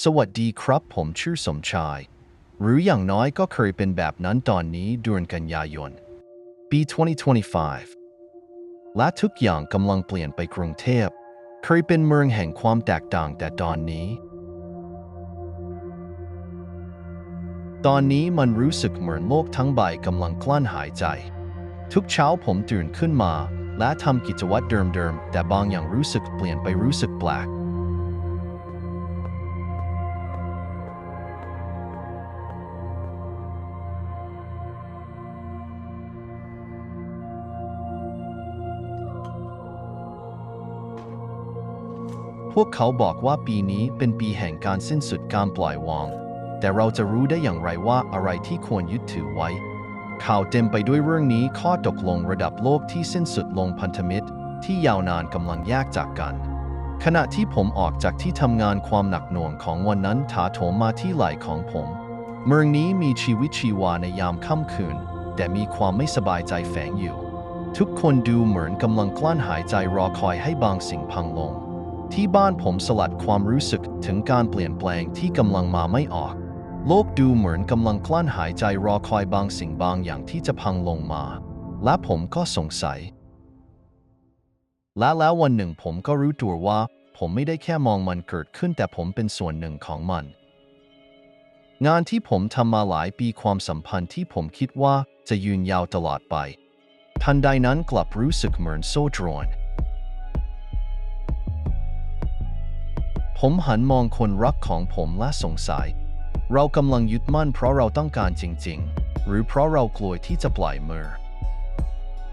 สวัสดีครับ ผมชื่อสมชาย หรืออย่างน้อยก็เคยเป็นแบบนั้นตอนนี้เดือนกันยายน ปี 2025 และทุกอย่างกำลังเปลี่ยนไปกรุงเทพ เคยเป็นเมืองแห่งความแตกต่างแต่ตอนนี้ ตอนนี้มันรู้สึกเหมือนโลกทั้งใบกำลังกลั้นหายใจ ทุกเช้าผมตื่นขึ้นมา และทำกิจวัตรเดิมๆ แต่บางอย่างรู้สึกเปลี่ยนไปรู้สึกแปลก พวกเขาบอกว่าปีนี้เป็นปีแห่งการสิ้นสุดการปล่อยวาง แต่เราจะรู้ได้อย่างไรว่าอะไรที่ควรยึดถือไว้ ข่าวเต็มไปด้วยเรื่องนี้ข้อตกลงระดับโลกที่สิ้นสุดลงพันธมิตร ที่ยาวนานกำลังแยกจากกัน ขณะที่ผมออกจากที่ทำงานความหนักหน่วงของวันนั้นถาโถมมาที่ไหล่ของผม เมืองนี้มีชีวิตชีวาในยามค่ำคืน แต่มีความไม่สบายใจแฝงอยู่ ทุกคนดูเหมือนกำลังกลั้นหายใจรอคอยให้บางสิ่งพังลง ที่บ้านผมสลัดความรู้สึกถึงการเปลี่ยนแปลงที่กำลังมาไม่ออก โลกดูเหมือนกำลังกลั้นหายใจรอคอยบางสิ่งบางอย่างที่จะพังลงมา และผมก็สงสัย และแล้ววันหนึ่งผมก็รู้ตัวว่า ผมไม่ได้แค่มองมันเกิดขึ้นแต่ผมเป็นส่วนหนึ่งของมัน งานที่ผมทำมาหลายปีความสัมพันธ์ที่ผมคิดว่าจะยืนยาวตลอดไป ทันใดนั้นกลับรู้สึกเหมือนโซ่ตรวน ผมหันมองคนรักของผมและสงสัย เรากำลังยึดมั่นเพราะเราต้องการจริง ๆ หรือเพราะเรากลัวที่จะปล่อยมือ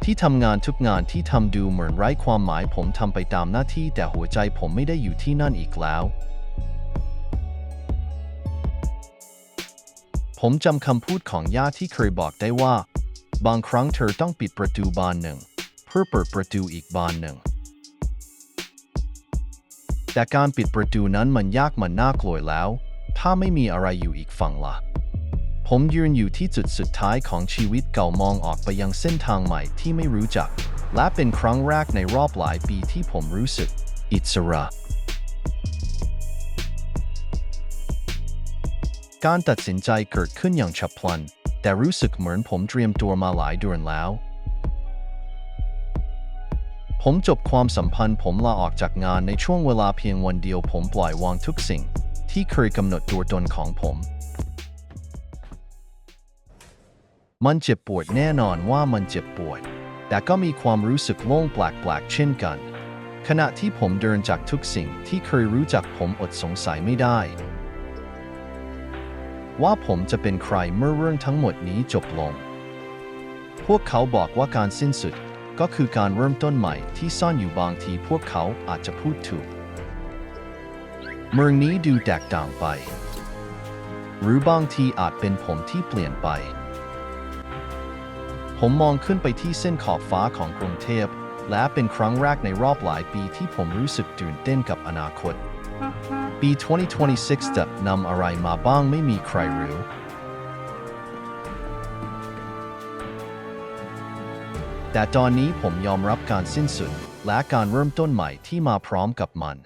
ที่ทำงานทุกงานที่ทำดูเหมือนไร้ความหมายผมทำไปตามหน้าที่แต่หัวใจผมไม่ได้อยู่ที่นั่นอีกแล้ว ผมจำคำพูดของย่าที่เคยบอกได้ว่า บางครั้งเธอต้องปิดประตูบานหนึ่ง เพื่อเปิดประตูอีกบานหนึ่ง แต่การปิดประตูนั้นมันยากมันน่ากลัวแล้ว ถ้าไม่มีอะไรอยู่อีกฝั่งละ่ะ ผมยืนอยู่ที่จุดสุดท้ายของชีวิตเก่ามองออกไปยังเส้นทางใหม่ที่ไม่รู้จัก และเป็นครั้งแรกในรอบหลายปีที่ผมรู้สึก อิสระ การตัดสินใจเกิดขึ้นอย่างฉับพลัน แต่รู้สึกเหมือนผมเตรียมตัวมาหลายเดือนแล้ว ผมจบความสัมพันธ์ผมลาออกจากงานในช่วงเวลาเพียงวันเดียวผมปล่อยวางทุกสิ่ง ที่เคยกำหนดตัวตนของผม มันเจ็บปวดแน่นอนว่ามันเจ็บปวด แต่ก็มีความรู้สึกโล่งแปลกๆเช่นกัน ขณะที่ผมเดินจากทุกสิ่งที่เคยรู้จักผมอดสงสัยไม่ได้ ว่าผมจะเป็นใครเมื่อเรื่องทั้งหมดนี้จบลง พวกเขาบอกว่าการสิ้นสุด ก็คือการเริ่มต้นใหม่ที่ซ่อนอยู่บางทีพวกเขาอาจจะพูดถูก เมืองนี้ดูแตกต่างไป หรือบางทีอาจเป็นผมที่เปลี่ยนไป ผมมองขึ้นไปที่เส้นขอบฟ้าของกรุงเทพ และเป็นครั้งแรกในรอบหลายปีที่ผมรู้สึกตื่นเต้นกับอนาคต ปี 2026 จะนำอะไรมาบ้างไม่มีใครรู้ แต่ตอนนี้ผมยอมรับการสิ้นสุดและการเริ่มต้นใหม่ที่มาพร้อมกับมัน